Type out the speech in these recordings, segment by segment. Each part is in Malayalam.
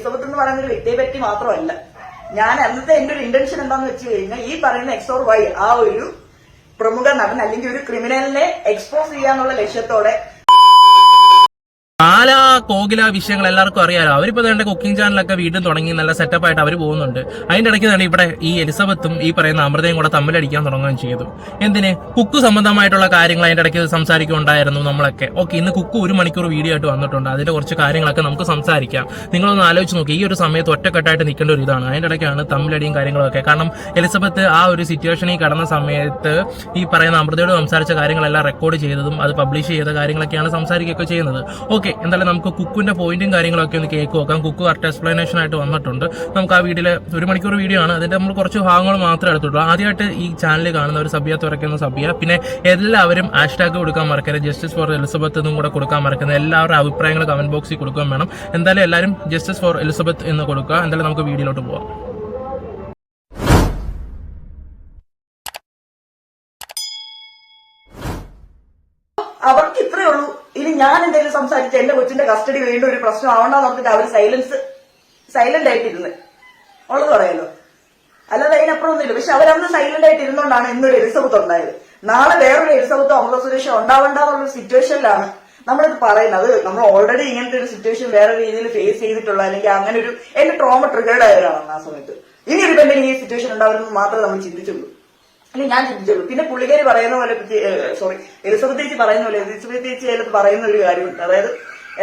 എലിസബത്ത് എന്ന് പറയുന്ന ഒരു വ്യക്തിയെ പറ്റി മാത്രമല്ല. ഞാൻ അന്നത്തെ എന്റെ ഒരു ഇന്റൻഷൻ എന്താന്ന് വെച്ച് കഴിഞ്ഞാൽ ഈ പറയുന്ന എക്സോർ വൈ ആ ഒരു പ്രമുഖ നടൻ അല്ലെങ്കിൽ ഒരു ക്രിമിനലിനെ എക്സ്പോസ് ചെയ്യാന്നുള്ള ലക്ഷ്യത്തോടെ കോകില വിഷയങ്ങൾ എല്ലാവർക്കും അറിയാലോ. അവരിപ്പോ വേണ്ട കുക്കിംഗ് ചാനലൊക്കെ വീണ്ടും തുടങ്ങി നല്ല സെറ്റപ്പ് ആയിട്ട് അവർ പോകുന്നുണ്ട്. അതിന്റെ ഇടയ്ക്ക് തന്നെ ഇവിടെ ഈ എലിസബത്തും ഈ പറയുന്ന അമൃതയും കൂടെ തമ്മിലടിക്കാൻ തുടങ്ങുകയും ചെയ്തു. എന്തിന്? കുക്ക് സംബന്ധമായിട്ടുള്ള കാര്യങ്ങൾ അതിന്റെ ഇടയ്ക്ക് സംസാരിക്കുന്നുണ്ടായിരുന്നു നമ്മളൊക്കെ. ഓക്കെ ഇന്ന് കുക്ക് ഒരു മണിക്കൂർ വീഡിയോ ആയിട്ട് വന്നിട്ടുണ്ട്. അതിന്റെ കുറച്ച് കാര്യങ്ങളൊക്കെ നമുക്ക് സംസാരിക്കാം. നിങ്ങളൊന്ന് ആലോചിച്ച് നോക്കി ഈ ഒരു സമയത്ത് ഒറ്റക്കെട്ടായിട്ട് നിൽക്കേണ്ട ഒരു ഇതാണ്. അതിന്റെ ഇടയ്ക്കാണ് തമ്മിലടിയും കാര്യങ്ങളൊക്കെ കാരണം എലിസബത്ത് ആ ഒരു സിറ്റുവേഷനിൽ കടന്ന സമയത്ത് ഈ പറയുന്ന അമൃതയോട് സംസാരിച്ച കാര്യങ്ങളെല്ലാം റെക്കോർഡ് ചെയ്തതും അത് പബ്ലിഷ് ചെയ്ത കാര്യങ്ങളൊക്കെയാണ് സംസാരിക്കുകയൊക്കെ ചെയ്യുന്നത്. ഓക്കെ എന്തായാലും നമുക്ക് കുക്കിന്റെ പോയിന്റും കാര്യങ്ങളൊക്കെ ഒന്ന് കേക്ക് നോക്കാം കുക്ക് കറക്റ്റ് എക്സ്പ്ലനേഷൻ ആയിട്ട് വന്നിട്ടുണ്ട്. നമുക്ക് ആ വീഡിയോയിലെ ഒരു മണിക്കൂർ വീഡിയോ ആണ്. അതിന്റെ നമ്മൾ കുറച്ച് ഭാഗങ്ങൾ മാത്രമേ എടുത്തിട്ടുള്ളൂ. ആദ്യമായിട്ട് ഈ ചാനൽ കാണുന്ന ഒരു സബിയ തുറക്കുന്ന സബിയ. പിന്നെ എല്ലാവരും ഹാഷ്ടാഗ് കൊടുക്കാൻ മറക്കരുത്. ജസ്റ്റിസ് ഫോർ എലിസബത്ത് എന്നും കൂടെ കൊടുക്കാൻ മറക്കുന്നത് എല്ലാവരുടെ അഭിപ്രായങ്ങൾ കമന്റ് ബോക്സിൽ കൊടുക്കാൻ വേണം. എന്തായാലും എല്ലാവരും ജസ്റ്റിസ് ഫോർ എലിസബത്ത് എന്ന് കൊടുക്കുക. എന്തായാലും നമുക്ക് വീഡിയോയിലോട്ട് പോവാം. അവർക്ക് ഇനി ഞാൻ എന്തെങ്കിലും സംസാരിച്ച് എന്റെ കൊച്ചിന്റെ കസ്റ്റഡി വീണ്ടും ഒരു പ്രശ്നം ആവണ്ടെന്ന് പറഞ്ഞിട്ട് അവർ സൈലൻസ് സൈലന്റ് ആയിട്ടിരുന്ന്. ഉള്ളത് പറയല്ലോ അല്ലാതെ അതിനപ്പുറം ഒന്നുമില്ല പക്ഷെ അവരന്ന് സൈലന്റ് ആയിട്ട് ഇരുന്നോണ്ടാണ് ഇന്നൊരു എലിസബത്ത് ഉണ്ടായത്. നാളെ വേറൊരു എലിസബത്തോ അമൃത സുരേഷോ ഉണ്ടാവണ്ടെന്നുള്ള സിറ്റുവേഷനിലാണ് നമ്മളിത് പറയുന്നത്. നമ്മൾ ഓൾറെഡി ഇങ്ങനത്തെ ഒരു സിറ്റുവേഷൻ വേറെ രീതിയിൽ ഫേസ് ചെയ്തിട്ടുള്ള അല്ലെങ്കിൽ അങ്ങനെ ഒരു എന്റെ ട്രോമ ട്രിഗേർഡ് ആയവരാണ് ആ സമയത്ത്. ഇനി ഒരു പെണ്ണിന് ഈ സിറ്റുവേഷൻ ഉണ്ടാവുമെന്ന് മാത്രമേ നമ്മൾ ചിന്തിച്ചുള്ളൂ. അല്ലെ ഞാൻ ചിന്തിച്ചുള്ളൂ പിന്നെ പുള്ളിക്കാരി പറയുന്ന പോലെ സോറി എലിസബത്ത് ചേച്ചി പറയുന്ന പോലെ എലിസബത്ത് ചേച്ചി അതിലത്ത് പറയുന്ന ഒരു കാര്യമുണ്ട്. അതായത്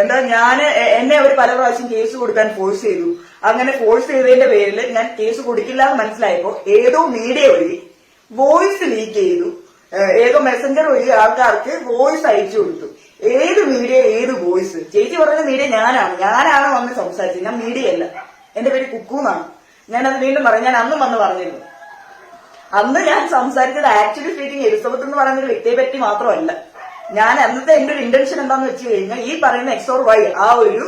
എന്താ ഞാൻ എന്നെ അവർ പല പ്രാവശ്യം കേസ് കൊടുക്കാൻ ഫോഴ്സ് ചെയ്തു. അങ്ങനെ ഫോഴ്സ് ചെയ്തതിന്റെ പേരിൽ ഞാൻ കേസ് കൊടുക്കില്ല എന്ന് മനസ്സിലായപ്പോ ഏതോ മീഡിയ വഴി വോയിസ് ലീക്ക് ചെയ്തു. ഏതോ മെസ്സഞ്ചർ വഴി ആൾക്കാർക്ക് വോയിസ് അയച്ചു കൊടുത്തു. ഏത് മീഡിയ ഏത് വോയിസ് ചേച്ചി പറഞ്ഞ മീഡിയ ഞാനാണ്. ഞാനാണ് വന്ന് സംസാരിച്ചത്. ഞാൻ മീഡിയ അല്ല. എന്റെ പേര് കുക്കു എന്നാണ് ഞാനത് വീണ്ടും പറഞ്ഞു ഞാൻ അന്നും വന്ന് പറഞ്ഞിരുന്നു. അന്ന് ഞാൻ സംസാരിച്ചത് ആക്ച്വലി സ്പീക്കിംഗ് എലിസബത്ത് എന്ന് പറയുന്ന ഒരു വ്യക്തിയെ പറ്റി മാത്രമല്ല. ഞാൻ അന്നത്തെ എന്റെ ഒരു ഇന്റൻഷൻ എന്താന്ന് വെച്ച് കഴിഞ്ഞാൽ ഈ പറയുന്ന എക്സോർ വൈ ആ ഒരു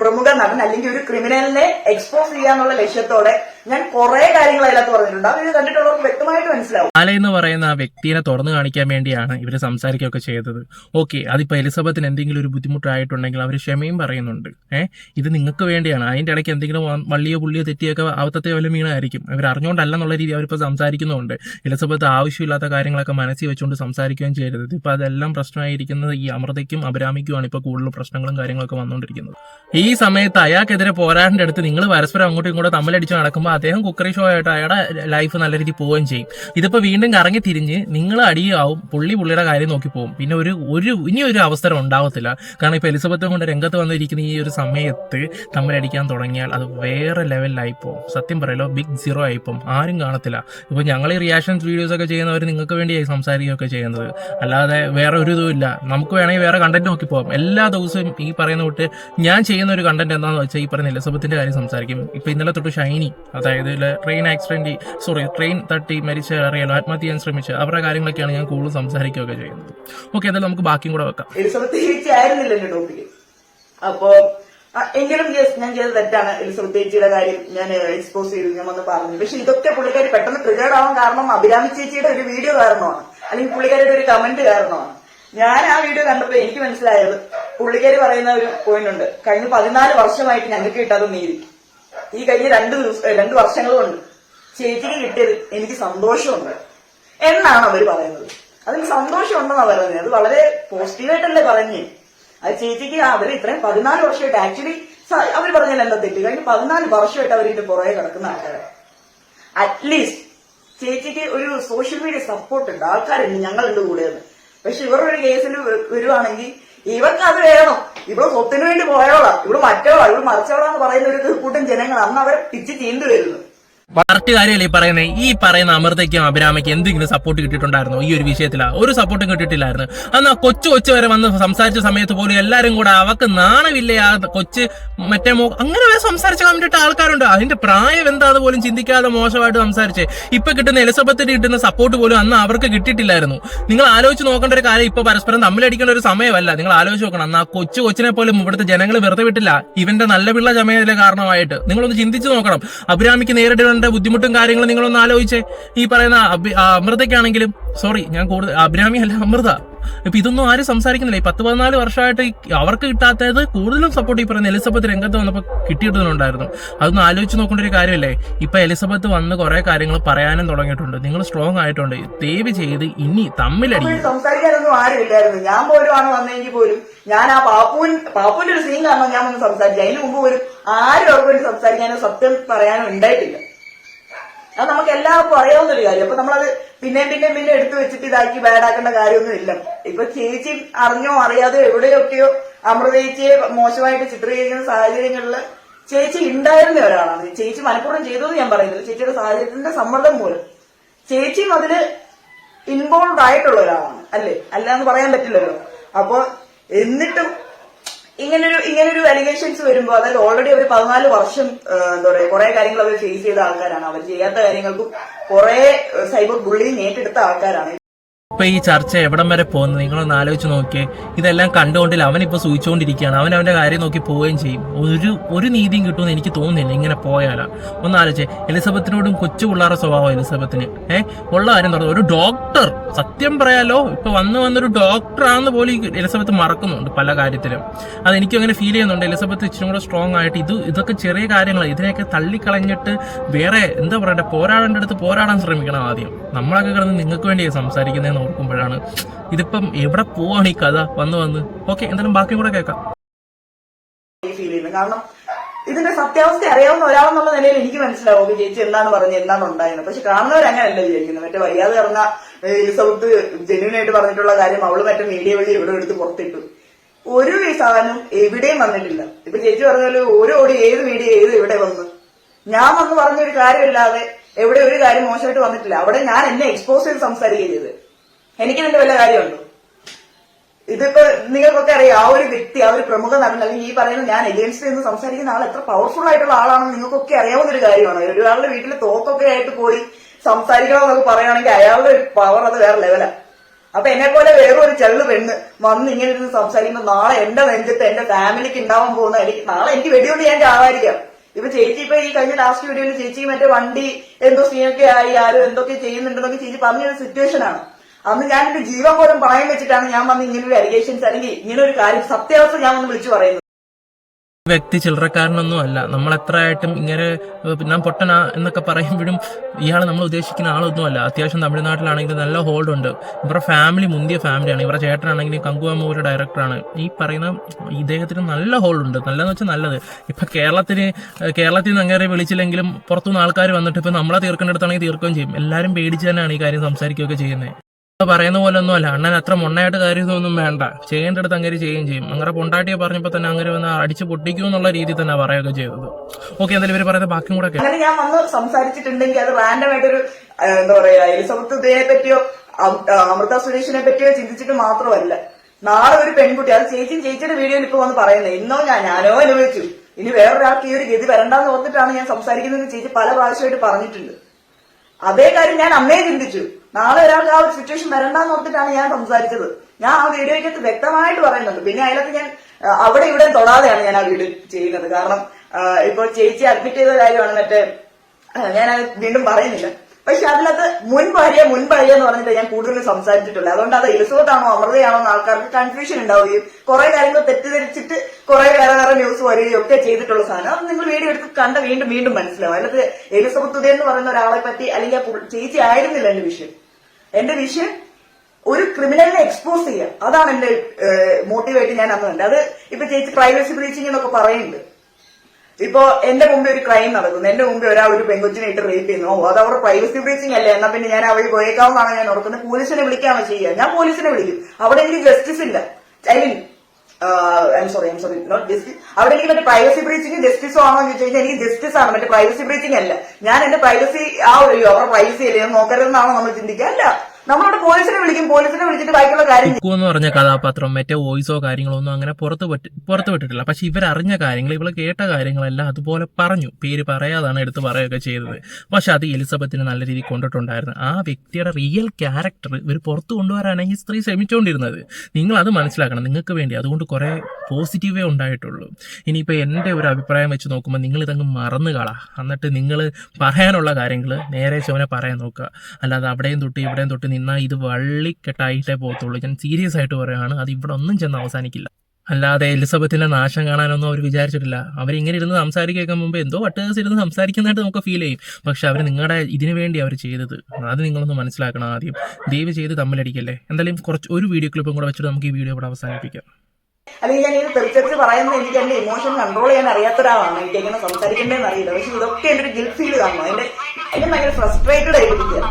പ്രമുഖ നടൻ അല്ലെങ്കിൽ ഒരു ക്രിമിനലിനെ എക്സ്പോസ് ചെയ്യാന്നുള്ള ലക്ഷ്യത്തോടെ ഞാൻ കുറെ കാര്യങ്ങൾ അതിനകത്ത് പറഞ്ഞിട്ടുണ്ട്. ഇത് കണ്ടിട്ടുള്ളവർക്ക് വ്യക്തമായിട്ട് മനസ്സിലാവും. ആല എന്ന് പറയുന്ന ആ വ്യക്തിയെ തുറന്നു കാണിക്കാൻ വേണ്ടിയാണ് ഇവർ സംസാരിക്കുകയൊക്കെ ചെയ്തത്. ഓക്കെ അതിപ്പോൾ എലിസബത്തിന് എന്തെങ്കിലും ഒരു ബുദ്ധിമുട്ടായിട്ടുണ്ടെങ്കിൽ അവർ ക്ഷമയും പറയുന്നുണ്ട്. ഏഹ് ഇത് നിങ്ങൾക്ക് വേണ്ടിയാണ്. അതിന്റെ ഇടയ്ക്ക് എന്തെങ്കിലും വള്ളിയോ പുള്ളിയോ തെറ്റിയൊക്കെ അവത്തത്തെ വല്ല വീണായിരിക്കും അവർ അറിഞ്ഞുകൊണ്ടല്ലെന്നുള്ള രീതി അവരിപ്പോൾ സംസാരിക്കുന്നുണ്ട്. എലിസബത്ത് ആവശ്യമില്ലാത്ത കാര്യങ്ങളൊക്കെ മനസ്സിൽ വെച്ചുകൊണ്ട് സംസാരിക്കുകയും ചെയ്യരുത് ഇപ്പോൾ അതെല്ലാം പ്രശ്നമായിരിക്കുന്നത് ഈ അമൃതയ്ക്കും അബരാമിക്കുമാണ് ഇപ്പോൾ കൂടുതൽ പ്രശ്നങ്ങളും കാര്യങ്ങളൊക്കെ വന്നുകൊണ്ടിരിക്കുന്നത് ഈ സമയത്ത് അയാൾക്കെതിരെ പോരാടിന്റെ അടുത്ത് നിങ്ങൾ പരസ്പരം അങ്ങോട്ടും ഇങ്ങോട്ടും തമ്മിലടിച്ച് നടക്കുമ്പോൾ അദ്ദേഹം കുക്കറി ഷോ ആയിട്ട് അയാളുടെ ലൈഫ് നല്ല രീതിയിൽ പോവുകയും ചെയ്യും. ഇതിപ്പോൾ വീണ്ടും കറങ്ങി തിരിഞ്ഞ് നിങ്ങൾ അടിയാവും പുള്ളി പുള്ളിയുടെ കാര്യം നോക്കി പോകും പിന്നെ ഒരു ഒരു ഇനി ഒരു അവസരം ഉണ്ടാവത്തില്ല. കാരണം ഇപ്പോൾ എലിസബത്ത് കൊണ്ട് രംഗത്ത് വന്നിരിക്കുന്ന ഈ ഒരു സമയത്ത് തമ്മിലടിക്കാൻ തുടങ്ങിയാൽ അത് വേറെ ലെവലിലായി പോകും സത്യം പറയലോ ബിഗ് സീറോ ആയിപ്പോവും ആരും കാണത്തില്ല. ഇപ്പോൾ ഞങ്ങൾ ഈ റിയാക്ഷൻസ് വീഡിയോസ് ഒക്കെ ചെയ്യുന്നവർ നിങ്ങൾക്ക് വേണ്ടിയായി സംസാരിക്കുകയൊക്കെ ചെയ്യുന്നത്. അല്ലാതെ വേറെ ഒരു ഇതും ഇല്ല. നമുക്ക് വേണമെങ്കിൽ വേറെ കണ്ടന്റ് നോക്കി പോകാം എല്ലാ ദിവസവും ഈ പറയുന്ന തൊട്ട് ഞാൻ ചെയ്യുന്ന ഒരു കണ്ടന്റ് എന്താണെന്ന് വെച്ചാൽ ഈ പറയുന്ന എലിസബത്തിന്റെ കാര്യം സംസാരിക്കും. ഇപ്പൊ ഇന്നലെ തൊട്ട് ഷൈനി അതായത് ട്രെയിൻ ആക്സിഡന്റ് സോറി ട്രെയിൻ തട്ടി മരിച്ച അറിയാലോ ആത്മഹത്യ ചെയ്യാൻ ശ്രമിച്ച അവരുടെ കാര്യങ്ങളൊക്കെയാണ് ഞാൻ കൂടുതൽ സംസാരിക്കുകയൊക്കെ ചെയ്യുന്നത്. ഓക്കെ എന്തായാലും നമുക്ക് ബാക്കിയും കൂടെ വെക്കാം. എലിസബത്ത് ചേച്ചി ആയിരുന്നില്ല എന്റെ ടോപ്പിക്ക് അപ്പോ എങ്കിലും ഞാൻ ചെയ്ത തെറ്റാണ്. എലിസബത്ത് ചേച്ചിയുടെ കാര്യം ഞാൻ എക്സ്പോസ് ചെയ്തു. ഞാൻ വന്ന് പറഞ്ഞു. പക്ഷെ ഇതൊക്കെ പുള്ളിക്കാരി പെട്ടെന്ന് ട്രിഗേർഡ് ആവാൻ കാരണം അഭിരാമി ചേച്ചിയുടെ ഒരു വീഡിയോ കാരണമാണ്. അല്ലെങ്കിൽ പുള്ളിക്കാരിയുടെ ഒരു കമന്റ് കാരണമാണ്. ഞാൻ ആ വീഡിയോ കണ്ടപ്പോ എനിക്ക് മനസ്സിലായത് പുള്ളിക്കാരി പറയുന്ന ഒരു പോയിന്റ് ഉണ്ട്. കഴിഞ്ഞ പതിനാല് വർഷമായിട്ട് ഞങ്ങൾക്ക് കിട്ടാതെ നീതി. ഈ കഴിഞ്ഞ രണ്ട് ദിവസം രണ്ട് വർഷങ്ങൾ കൊണ്ട് ചേച്ചിക്ക് കിട്ടിയത് എനിക്ക് സന്തോഷമുണ്ട്. എന്നാണ് അവർ പറയുന്നത്. അതിന് സന്തോഷമുണ്ടെന്നാണ് പറയുന്നത്. അത് വളരെ പോസിറ്റീവായിട്ടല്ലേ പറഞ്ഞേ. അത് ചേച്ചിക്ക് അവർ ഇത്രയും പതിനാല് വർഷമായിട്ട് ആക്ച്വലി അവർ പറഞ്ഞാൽ എന്താ തെറ്റ്? കഴിഞ്ഞ പതിനാല് വർഷമായിട്ട് അവർ ഇതിന്റെ പുറകെ കിടക്കുന്ന ആൾക്കാരെ. അറ്റ്ലീസ്റ്റ് ചേച്ചിക്ക് ഒരു സോഷ്യൽ മീഡിയ സപ്പോർട്ട് ഉണ്ട്. ആൾക്കാരുണ്ട് ഞങ്ങളുണ്ട് കൂടെയെന്ന്. പക്ഷെ ഇവരുടെ ഒരു കേസിൽ വരുവാണെങ്കിൽ ഇവർക്ക് അത് വേണം. ഇവിടെ സ്വത്തിന് വേണ്ടി പോയവളാ. ഇവിടെ മറ്റവളാ. ഇവിടെ മറിച്ചവളാന്ന് പറയുന്ന ഒരു കൂട്ടം ജനങ്ങൾ അന്ന് അവരെ പിച്ച് ചീന്തു വരുന്നു കറക്റ്റ് കാര്യമല്ലേ ഈ പറയുന്നത് ഈ പറയുന്ന അമൃതയ്ക്കും അഭിരാമയ്ക്കും എന്തെങ്കിലും സപ്പോർട്ട് കിട്ടിയിട്ടുണ്ടായിരുന്നു? ഈ ഒരു വിഷയത്തിലാ. ഒരു സപ്പോർട്ടും കിട്ടിയിട്ടില്ലായിരുന്നു. അന്ന് ആ കൊച്ചു കൊച്ചു വരെ വന്ന് സംസാരിച്ച സമയത്ത് പോലും എല്ലാരും കൂടെ അവക്ക് നാണമില്ലേ ആ കൊച്ച് മറ്റേ മോ അങ്ങനെ വരെ സംസാരിച്ച കണ്ടിട്ട് ആൾക്കാരുണ്ട്. അതിന്റെ പ്രായം എന്താ പോലും ചിന്തിക്കാതെ മോശമായിട്ട് സംസാരിച്ച്. ഇപ്പൊ കിട്ടുന്ന എലിസബത്തിന് കിട്ടുന്ന സപ്പോർട്ട് പോലും അന്ന് അവർക്ക് കിട്ടിയിട്ടില്ലായിരുന്നു. നിങ്ങൾ ആലോചിച്ച് നോക്കേണ്ട ഒരു കാര്യം ഇപ്പൊ പരസ്പരം തമ്മിലടിക്കേണ്ട ഒരു സമയമല്ല. നിങ്ങൾ ആലോചിച്ച് നോക്കണം. അന്ന് ആ കൊച്ചു കൊച്ചിനെ പോലും ഇവിടുത്തെ ജനങ്ങൾ വെറുതെ വിട്ടില്ല. ഇവന്റെ നല്ല പിള്ള ചമയതിലെ കാരണമായിട്ട്. നിങ്ങളൊന്ന് ചിന്തിച്ചു നോക്കണം. അഭിരാമിക്ക് നേരിടേണ്ട ബുദ്ധിമുട്ടും കാര്യങ്ങളും നിങ്ങളൊന്ന് ആലോചിച്ചേ? ഈ പറയുന്ന അമൃതയ്ക്കാണെങ്കിലും സോറി ഞാൻ കൂടുതൽ അഭിരാമി അല്ല അമൃത. ഇപ്പൊ ഇതൊന്നും ആരും സംസാരിക്കുന്നില്ല. ഈ പത്ത് പതിനാല് വർഷമായിട്ട് അവർക്ക് കിട്ടാത്തത് കൂടുതലും സപ്പോർട്ട് ഈ പറയുന്ന എലിസബത്ത് രംഗത്ത് വന്നപ്പോൾ കിട്ടിയിട്ടുണ്ടായിരുന്നു. അതൊന്നും ആലോചിച്ച് നോക്കേണ്ട ഒരു കാര്യമല്ലേ? ഇപ്പൊ എലിസബത്ത് വന്ന് കുറെ കാര്യങ്ങൾ പറയാനും തുടങ്ങിയിട്ടുണ്ട്. നിങ്ങൾ സ്ട്രോങ് ആയിട്ടുണ്ട്. ദയവ് ചെയ്ത് ഇനി തമ്മിലടി. സംസാരിക്കാനൊന്നും ആരുമില്ലായിരുന്നു. ഞാൻ പോലും ആണ് വന്നെങ്കിൽ പോലും ഞാൻ ആ പാപ്പുവിൻ പാപ്പുവിന്റെ ഒരു സീൻ കാരണം ഞാൻ ഒന്ന് സംസാരിച്ചു അതിന് മുമ്പ് പോലും ആരും അവർക്ക് സംസാരിക്കാനോ സത്യം പറയാനോ ഉണ്ടായിട്ടില്ല. അത് നമുക്ക് എല്ലാവർക്കും അറിയാവുന്ന ഒരു കാര്യം. അപ്പൊ നമ്മളത് പിന്നെയും പിന്നെയും പിന്നെ എടുത്തു വെച്ചിട്ട് ഇതാക്കി ബാഡാക്കേണ്ട കാര്യമൊന്നും ഇല്ല. ഇപ്പൊ ചേച്ചി അറിഞ്ഞോ അറിയാതെ എവിടെയൊക്കെയോ അമൃത ചേച്ചിയെ മോശമായിട്ട് ചിത്രീകരിക്കുന്ന സാഹചര്യങ്ങളിൽ ചേച്ചി ഉണ്ടായിരുന്ന ഒരാളാണ്. ചേച്ചി മനഃപൂർവം ചെയ്തതെന്ന് ഞാൻ പറയുന്നില്ല. ചേച്ചിയുടെ സാഹചര്യത്തിന്റെ സമ്മർദ്ദം പോലും. ചേച്ചിയും അതിൽ ഇൻവോൾവ് ആയിട്ടുള്ള ഒരാളാണ്. അല്ലേ? അല്ലാന്ന് പറയാൻ പറ്റില്ലല്ലോ. അപ്പൊ എന്നിട്ടും ഇങ്ങനൊരു ഇങ്ങനൊരു അലിഗേഷൻസ് വരുമ്പോൾ അതായത് ഓൾറെഡി അവർ പതിനാല് വർഷം എന്താ പറയാ കുറെ കാര്യങ്ങൾ അവർ ഫേസ് ചെയ്ത ആൾക്കാരാണ്. അവർ ചെയ്യാത്ത കാര്യങ്ങൾക്കും കുറെ സൈബർ ബുള്ളിങ് ഏറ്റെടുത്ത ആൾക്കാരാണ്. ഇപ്പൊ ഈ ചർച്ച എവിടം വരെ പോകുന്നത് നിങ്ങളൊന്ന് ആലോചിച്ച് നോക്കിയേ. ഇതെല്ലാം കണ്ടുകൊണ്ടില്ല. അവനിപ്പോ സൂചിച്ചുകൊണ്ടിരിക്കുകയാണ് അവൻ അവന്റെ കാര്യം നോക്കി പോവുകയും ചെയ്യും. ഒരു ഒരു നീതിയും കിട്ടുമെന്ന് എനിക്ക് തോന്നുന്നില്ല. ഇങ്ങനെ പോയാലാ. ഒന്ന് ആലോചിച്ചേ. എലിസബത്തിനോടും കൊച്ചു പിള്ളേരുടെ സ്വഭാവം എലിസബത്തിന്. ഏഹ് ഉള്ള കാര്യം തുടങ്ങും ഒരു ഡോക്ടർ. സത്യം പറയാലോ ഇപ്പൊ വന്ന് വന്നൊരു ഡോക്ടറാണെന്ന് പോലും ഈ എലിസബത്ത് മറക്കുന്നുണ്ട് പല കാര്യത്തിലും. അത് എനിക്ക് അങ്ങനെ ഫീൽ ചെയ്യുന്നുണ്ട്. എലിസബത്ത് ഇച്ചിരി കൂടെ സ്ട്രോങ് ആയിട്ട് ഇത് ഇതൊക്കെ ചെറിയ കാര്യങ്ങളാണ് ഇതിനെയൊക്കെ തള്ളിക്കളഞ്ഞിട്ട് വേറെ എന്താ പറയണ്ടേ? പോരാടേണ്ട അടുത്ത് പോരാടാൻ ശ്രമിക്കണം ആദ്യം. നമ്മളൊക്കെ കിടന്ന് നിങ്ങൾക്ക് വേണ്ടിയാണ് സംസാരിക്കുന്നതെന്ന് ഓർക്കുമ്പോഴാണ് ഇതിപ്പം എവിടെ പോവാണ് ഈ കഥ? വന്ന് വന്ന്. ഓക്കെ എന്തായാലും ബാക്കിയും കൂടെ കേൾക്കാം. കാരണം ഇതിന്റെ സത്യാവസ്ഥ അറിയാവുന്ന ഒരാളെന്നുള്ള നിലയിൽ എനിക്ക് മനസ്സിലാവും ചേച്ചി എന്താണ് പറഞ്ഞത് എന്താണ് ഉണ്ടായത് പക്ഷെ കാണുന്നവർ അങ്ങനെയല്ല വിചാരിക്കുന്നത്. മറ്റേ വയ്യാതെ പറഞ്ഞ എലിസബത്ത് ജെന്യൂൻ ആയിട്ട് പറഞ്ഞിട്ടുള്ള കാര്യം അവൾ മറ്റേ മീഡിയ വഴി ഇവിടെ എടുത്ത് പുറത്തിട്ടു. ഒരു സാധനം എവിടെയും വന്നിട്ടില്ല. ഇപ്പൊ ചേച്ചി പറഞ്ഞ ഒരു ഓടി ഏത് മീഡിയ ഏത് ഇവിടെ വന്നു? ഞാൻ വന്ന് പറഞ്ഞൊരു കാര്യമില്ലാതെ എവിടെ ഒരു കാര്യം മോശമായിട്ട് വന്നിട്ടില്ല. അവിടെ ഞാൻ എന്നെ എക്സ്പോസ് ചെയ്ത് സംസാരിക്കുകയും ചെയ്ത്. എനിക്ക് ഇതിന്റെ വല്ല കാര്യമുണ്ടോ. ഇതിപ്പോ നിങ്ങൾക്കൊക്കെ അറിയാം ആ ഒരു വ്യക്തി ആ ഒരു പ്രമുഖ നടൻ അല്ലെങ്കിൽ ഈ പറയുന്ന ഞാൻ എഗേൻസ്റ്റ് എന്ന് സംസാരിക്കുന്ന ആൾ എത്ര പവർഫുൾ ആയിട്ടുള്ള ആളാണെന്ന് നിങ്ങൾക്കൊക്കെ അറിയാവുന്ന ഒരു കാര്യമാണ് ഒരാളുടെ വീട്ടിൽ തോക്കൊക്കെ ആയിട്ട് പോയി സംസാരിക്കണം എന്നൊക്കെ പറയുകയാണെങ്കിൽ അയാളുടെ ഒരു പവർ അത് വേറെ ലെവലാണ് അപ്പൊ എന്നെ പോലെ വേറെ ഒരു ചെള്ളു പെണ്ണ് വന്ന് ഇങ്ങനെ ഇരുന്ന് സംസാരിക്കുമ്പോൾ നാളെ എന്റെ നെഞ്ചത്ത് എന്റെ ഫാമിലിക്ക് ഉണ്ടാവാൻ പോകുന്ന എനിക്ക് നാളെ എനിക്ക് വെടിയുണ്ട് ഞാൻ ചാവായിരിക്കാം ഇപ്പൊ ചേച്ചി ഇപ്പൊ ഈ കഴിഞ്ഞ ലാസ്റ്റ് വീഡിയോയിൽ ചേച്ചി മറ്റേ വണ്ടി എന്തോ സീനൊക്കെ ആയി ആരും എന്തൊക്കെ ചെയ്യുന്നുണ്ടെന്നൊക്കെ ചേച്ചി പറഞ്ഞൊരു സിറ്റുവേഷൻ ആണ്. അന്ന് ഞാൻ എന്റെ ജീവൻ പോലും പണയം വെച്ചിട്ടാണ് ഞാൻ വന്ന് ഇങ്ങനെ ഒരു അലിഗേഷൻസ് അല്ലെങ്കിൽ ഇങ്ങനെ ഒരു കാര്യം സത്യാവസ്ഥ ഞാൻ ഒന്ന് വിളിച്ചു പറയുന്നത്. വ്യക്തി ചില്ലറക്കാരനൊന്നും അല്ല. നമ്മൾ എത്രയായിട്ടും ഇങ്ങനെ നാം പൊട്ടനാ എന്നൊക്കെ പറയുമ്പോഴും ഇയാൾ നമ്മൾ ഉദ്ദേശിക്കുന്ന ആളൊന്നും അല്ല. അത്യാവശ്യം തമിഴ്നാട്ടിലാണെങ്കിൽ നല്ല ഹോൾഡ് ഉണ്ട്. ഇവരുടെ ഫാമിലി മുന്തിയ ഫാമിലിയാണ് ഇവരുടെ ചേട്ടനാണെങ്കിൽ കങ്കുവ മൂവി ഡയറക്ടറാണ് ഈ പറയുന്ന ഇദ്ദേഹത്തിന് നല്ല ഹോൾഡ് ഉണ്ട്. നല്ലതെന്ന് വെച്ചാൽ നല്ലത്. ഇപ്പൊ കേരളത്തിന് കേരളത്തിൽ നിന്ന് അങ്ങനെ വിളിച്ചില്ലെങ്കിലും പുറത്തുനിന്ന് ആൾക്കാർ വന്നിട്ട് ഇപ്പൊ നമ്മളെ തീർക്കേണ്ടടുത്താണെങ്കിൽ തീർക്കുകയും ചെയ്യും. എല്ലാവരും പേടിച്ച് തന്നെയാണ് ഈ കാര്യം സംസാരിക്കുകയൊക്കെ ചെയ്യുന്നത്. പറയുന്ന പോലെ ഒന്നും അല്ല. അണ്ണൻ അത്ര മൊണ്ണായിട്ട് കാര്യമൊന്നും വേണ്ട. ചെയ്യേണ്ട അടുത്ത് അങ്ങനെ ചെയ്യുകയും ചെയ്യും. അങ്ങനെ പൊണ്ടാട്ടിയെ പറഞ്ഞപ്പോൾ തന്നെ അങ്ങനെ വന്ന് അടിച്ച് പൊട്ടിക്കും എന്നുള്ള രീതിയിൽ തന്നെ പറയുകയൊക്കെ ചെയ്തത്. ഓക്കെ എന്തായാലും ഇവർ പറയുന്ന ബാക്കി കൂടെ ഞാൻ വന്ന് സംസാരിച്ചിട്ടുണ്ടെങ്കിൽ അത് റാൻഡം ആയിട്ടൊരു എന്താ പറയാ എലിസബത്ത് ഉദയനെ പറ്റിയോ അമൃത സുരേഷിനെ പറ്റിയോ ചിന്തിച്ചിട്ട് മാത്രമല്ല. നാളെ ഒരു പെൺകുട്ടി അത് ചേച്ചിയും ചേച്ചിയുടെ വീഡിയോ ഇപ്പൊ വന്ന് പറയുന്നത് ഇന്നോ ഞാൻ ഞാനോ അനുഭവിച്ചു. ഇനി വേറൊരാൾക്ക് ഈ ഒരു ഗതി വരണ്ടെന്ന് ഓർത്തിട്ടാണ് ഞാൻ സംസാരിക്കുന്നത് ചേച്ചി പല പ്രാവശ്യമായിട്ട് പറഞ്ഞിട്ടുണ്ട്. അതേ കാര്യം ഞാൻ അന്നേ ചിന്തിച്ചു. നാളെ ഒരാൾക്ക് ആ ഒരു സിറ്റുവേഷൻ വരണ്ടെന്ന് ഓർത്തിട്ടാണ് ഞാൻ സംസാരിച്ചത്. ഞാൻ ആ വീഡിയോയ്ക്കകത്ത് വ്യക്തമായിട്ട് പറയുന്നുണ്ട്. പിന്നെ അതിനകത്ത് ഞാൻ അവിടെ ഇവിടെ തൊടാതെയാണ് ഞാൻ ആ വീഡിയോ ചെയ്യുന്നത്. കാരണം ഇപ്പോൾ ചേച്ചി അഡ്മിറ്റ് ചെയ്ത കാര്യമാണ് മറ്റേ ഞാൻ വീണ്ടും പറയുന്നില്ല. പക്ഷെ അതിനകത്ത് മുൻ ഭാര്യ മുൻ ഭാര്യ എന്ന് പറഞ്ഞിട്ട് ഞാൻ കൂടുതലും സംസാരിച്ചിട്ടുള്ളത് അതുകൊണ്ട് അത് ആണോ അമൃതയാണോ എന്ന് ആൾക്കാർക്ക് കൺഫ്യൂഷൻ ഉണ്ടാവുകയും കുറെ കാര്യങ്ങൾ തെറ്റിദ്ധരിച്ചിട്ട് കുറെ വേറെ വേറെ ന്യൂസ് വരികയും ഒക്കെ ചെയ്തിട്ടുള്ള സാധനം. അത് നിങ്ങൾ വീഡിയോ എടുത്ത് കണ്ട വീണ്ടും വീണ്ടും മനസ്സിലാവും. അതിനകത്ത് എലിസബത്ത് ഉദയം എന്ന് പറയുന്ന ഒരാളെ പറ്റി അല്ലെങ്കിൽ ചേച്ചി ആയിരുന്നില്ല എന്റെ വിഷയം. എന്റെ വിഷയം ഒരു ക്രിമിനലിനെ എക്സ്പോസ് ചെയ്യുക അതാണ് എന്റെ മോട്ടിവേറ്റ് ഞാൻ അന്ന് അത് ഇപ്പൊ ചേച്ചി പ്രൈവസി ബ്രീച്ചിങ് എന്നൊക്കെ പറയുന്നുണ്ട്. ഇപ്പൊ എന്റെ മുമ്പിൽ ഒരു ക്രൈം നടക്കുന്നു. എന്റെ മുമ്പിൽ ഒരാൾ ഒരു പെങ്കൊച്ചിനെ ഇട്ട് റേപ്പ് ചെയ്യുന്നു അത് അവരുടെ പ്രൈവസി ബ്രീച്ചിങ് അല്ലേ? എന്നാ പിന്നെ ഞാൻ അവഴി പോയേക്കാവുന്നതാണ് ഞാൻ ഓർക്കുന്നത്. പോലീസിനെ വിളിക്കാണോ ചെയ്യുക. ഞാൻ പോലീസിനെ വിളിക്കും. അവിടെ എനിക്ക് ജസ്റ്റിസ് ഇല്ല. I mean I sorry I sorry not അവിടെ എനിക്ക് മറ്റേ പ്രൈവസി ബ്രീച്ചിങ് ജസ്റ്റിസോ ആണോ എന്ന് ചോദിച്ചു കഴിഞ്ഞാൽ എനിക്ക് ജസ്റ്റിസ് ആണ്. മറ്റേ പ്രൈവസി ബ്രീച്ചിങ് അല്ല. ഞാൻ എന്റെ പ്രൈവസി ആ ഒരു അവരുടെ പ്രൈവസി അല്ലേ? നോക്കരുതെന്നാണോ നമ്മൾ ചിന്തിക്കുക? അല്ല. നമ്മളവിടെ പോലീസിനെ വിളിക്കും പോലീസിനെ വിളിച്ചിട്ട് ബാക്കിയുള്ള കാര്യം കുക്കു എന്ന് പറഞ്ഞ കഥാപാത്രം മറ്റേ വോയിസോ കാര്യങ്ങളോ ഒന്നും അങ്ങനെ പുറത്ത് പുറത്ത് വിട്ടിട്ടില്ല. പക്ഷെ ഇവരറിഞ്ഞ കാര്യങ്ങൾ ഇവൾ കേട്ട കാര്യങ്ങളെല്ലാം അതുപോലെ പറഞ്ഞു. പേര് പറയാതാണ് എടുത്ത് പറയുകയൊക്കെ ചെയ്തത്. പക്ഷെ അത് എലിസബത്തിന് നല്ല രീതിയിൽ കൊണ്ടിട്ടുണ്ടായിരുന്നു. ആ വ്യക്തിയുടെ റിയൽ ക്യാരക്ടർ ഇവർ പുറത്തു കൊണ്ടുവരാനാണ് ഈ സ്ത്രീ ശ്രമിച്ചുകൊണ്ടിരുന്നത് നിങ്ങൾ അത് മനസ്സിലാക്കണം. നിങ്ങൾക്ക് വേണ്ടി. അതുകൊണ്ട് കുറേ പോസിറ്റീവേ ഉണ്ടായിട്ടുള്ളൂ. ഇനിയിപ്പോൾ എന്റെ ഒരു അഭിപ്രായം വെച്ച് നോക്കുമ്പോൾ നിങ്ങൾ ഇതങ്ങ് മറന്നു കളാ. എന്നിട്ട് നിങ്ങൾ പറയാനുള്ള കാര്യങ്ങൾ നേരെ ചോനെ പറയാൻ നോക്കുക. അല്ലാതെ അവിടെയും തൊട്ട് ഇവിടെയും തൊട്ട് നിന്നാൽ ഇത് വള്ളിക്കെട്ടായിട്ടേ പോകത്തുള്ളൂ. ഞാൻ സീരിയസ് ആയിട്ട് പറയുകയാണ് അത് ഇവിടെ ഒന്നും ചെന്ന് അവസാനിക്കില്ല. അല്ലാതെ എലിസബത്തിന്റെ നാശം കാണാനൊന്നും അവർ വിചാരിച്ചിട്ടില്ല. അവരിങ്ങനെ ഇരുന്ന് സംസാരിക്കാൻ മുമ്പ് എന്തോ വട്ടേഴ്സ് ഇരുന്ന് സംസാരിക്കുന്നതായിട്ട് നമുക്ക് ഫീൽ ചെയ്യും. പക്ഷെ അവർ നിങ്ങളുടെ ഇതിനു വേണ്ടി അവർ ചെയ്തത്. അത് നിങ്ങളൊന്ന് മനസ്സിലാക്കണം ആദ്യം. ദയവ് ചെയ്ത് തമ്മിലടിക്കല്ലേ? എന്തായാലും കുറച്ച് ഒരു വീഡിയോ ക്ലിപ്പും കൂടെ വെച്ചിട്ട് നമുക്ക് ഈ വീഡിയോ ഇവിടെ അവസാനിപ്പിക്കാം. അല്ലെങ്കിൽ ഞാൻ ഇത് തെറിച്ചെറിച്ച് പറയുന്നത് എനിക്ക് എന്റെ ഇമോഷൻ കൺട്രോൾ ചെയ്യാൻ അറിയാത്ത ഒരാളാണ് എനിക്ക് എങ്ങനെ സംസാരിക്കേണ്ടതെന്ന് അറിയില്ല. പക്ഷെ ഇതൊക്കെ എന്റെ ഒരു ഗിൽറ്റ് ഫീൽ കാണുന്നു എന്റെ എന്നെ ഭയങ്കര ഫ്രസ്ട്രേറ്റഡ് ആയിരിക്കുക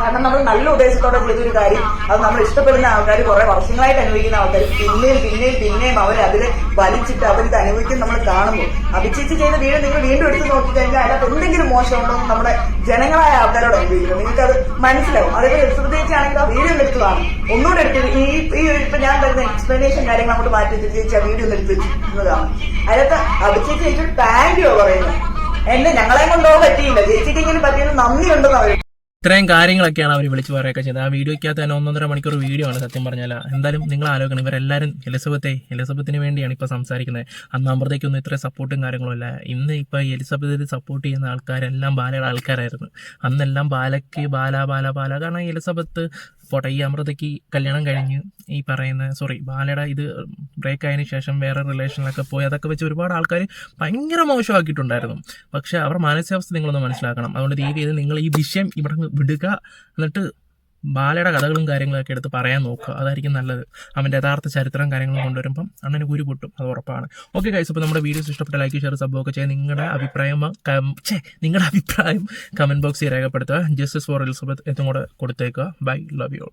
കാരണം നമ്മൾ നല്ല ഉദ്ദേശത്തോടെ ചെയ്തൊരു കാര്യം അത് നമ്മൾ ഇഷ്ടപ്പെടുന്ന ആൾക്കാർ കുറെ വർഷങ്ങളായിട്ട് അനുഭവിക്കുന്ന ആൾക്കാർ പിന്നെയും പിന്നെയും പിന്നെയും അവർ അതിൽ വലിച്ചിട്ട് അവരിത് അനുഭവിക്കും നമ്മൾ കാണുമ്പോൾ. അഭിചേച്ചി ചെയ്ത വീട് നിങ്ങൾ വീണ്ടും എടുത്ത് നോക്കിക്കഴിഞ്ഞാൽ അതിനകത്ത് എന്തെങ്കിലും മോശമുണ്ടോ നമ്മുടെ ജനങ്ങളായ ആൾക്കാരോട് അനുഭവിക്കുന്നത് നിങ്ങൾക്ക് അത് മനസ്സിലാവും. അതേപോലെ ആണെങ്കിൽ ആ വീഡിയോ എടുത്ത് കാണും ഒന്നുകൂടെ എടുത്ത് ഈ ഈ ഇപ്പൊ ഞാൻ തരുന്ന എക്സ്പ്ലനേഷൻ കാര്യങ്ങൾ അങ്ങോട്ട് മാറ്റി ചേച്ചി ആ വീഡിയോ എടുത്ത് വെച്ചിരുന്നതാണ് അതിനകത്ത് അഭിചേച്ചി ചേച്ചി താങ്ക് യു പറയുന്നത്. എന്നെ ഞങ്ങളെ കൊണ്ടോ പറ്റിയില്ല. ചേച്ചിക്ക് ഇങ്ങനെ പറ്റിയത് നന്ദിയുണ്ടെന്ന് അവർ ഇത്രയും കാര്യങ്ങളൊക്കെയാണ് അവർ വിളിച്ചു പറയുകയൊക്കെ ചെയ്തത്. ആ വീഡിയോയ്ക്കകത്ത് തന്നെ ഒന്നൊന്നര മണിക്കൂർ വീഡിയോ ആണ് സത്യം പറഞ്ഞാൽ. എന്തായാലും നിങ്ങൾ ആലോചിക്കണം ഇവരെല്ലാവരും എലിസബത്തെ എലിസബത്തിന് വേണ്ടിയാണ് ഇപ്പോൾ സംസാരിക്കുന്നത്. അന്ന് അമൃതയ്ക്കൊന്നും ഇത്ര സപ്പോർട്ടും കാര്യങ്ങളും ഇല്ല. ഇന്ന് ഇപ്പോൾ എലിസബത്തിന് സപ്പോർട്ട് ചെയ്യുന്ന ആൾക്കാരെല്ലാം ബാലയുടെ ആൾക്കാരായിരുന്നു. അന്നെല്ലാം ബാലയ്ക്ക് ബാല ബാല ബാല. കാരണം എലിസബത്ത് പോട്ടെ ഈ അമൃതയ്ക്ക് കല്യാണം കഴിഞ്ഞ് ഈ പറയുന്ന സോറി ബാലയുടെ ഇത് ബ്രേക്ക് ആയതിനു ശേഷം വേറെ റിലേഷനിലൊക്കെ പോയി. അതൊക്കെ വെച്ച് ഒരുപാട് ആൾക്കാർ ഭയങ്കര മോശമാക്കിയിട്ടുണ്ടായിരുന്നു. പക്ഷെ അവർ മാനസികാവസ്ഥ നിങ്ങളൊന്ന് മനസ്സിലാക്കണം. അതുകൊണ്ട് ദയവ് ചെയ്ത് നിങ്ങൾ ഈ വിഷയം ഇവിടെ വിടുക. എന്നിട്ട് ബാലയുടെ കഥകളും കാര്യങ്ങളൊക്കെ എടുത്ത് പറയാൻ നോക്കുക. അതായിരിക്കും നല്ലത്. അവന്റെ യഥാർത്ഥ ചരിത്രം കാര്യങ്ങളും കൊണ്ടുവരുമ്പം അണ്ണന് കുരു പൊട്ടും. അത് ഉറപ്പാണ്. ഓക്കെ കൈസ് അപ്പോൾ നമ്മുടെ വീഡിയോസ് ഇഷ്ടപ്പെട്ട ലൈക്ക് ഷെയർ സബ് ഒക്കെ ചെയ്യാൻ നിങ്ങളുടെ അഭിപ്രായം ചേ നിങ്ങളുടെ അഭിപ്രായം കമന്റ് ബോക്സിൽ രേഖപ്പെടുത്തുക. ജസ്റ്റിസ് ഫോർ എലിസബത്ത് എത്തും കൂടെ കൊടുത്തേക്കുക. Bye love you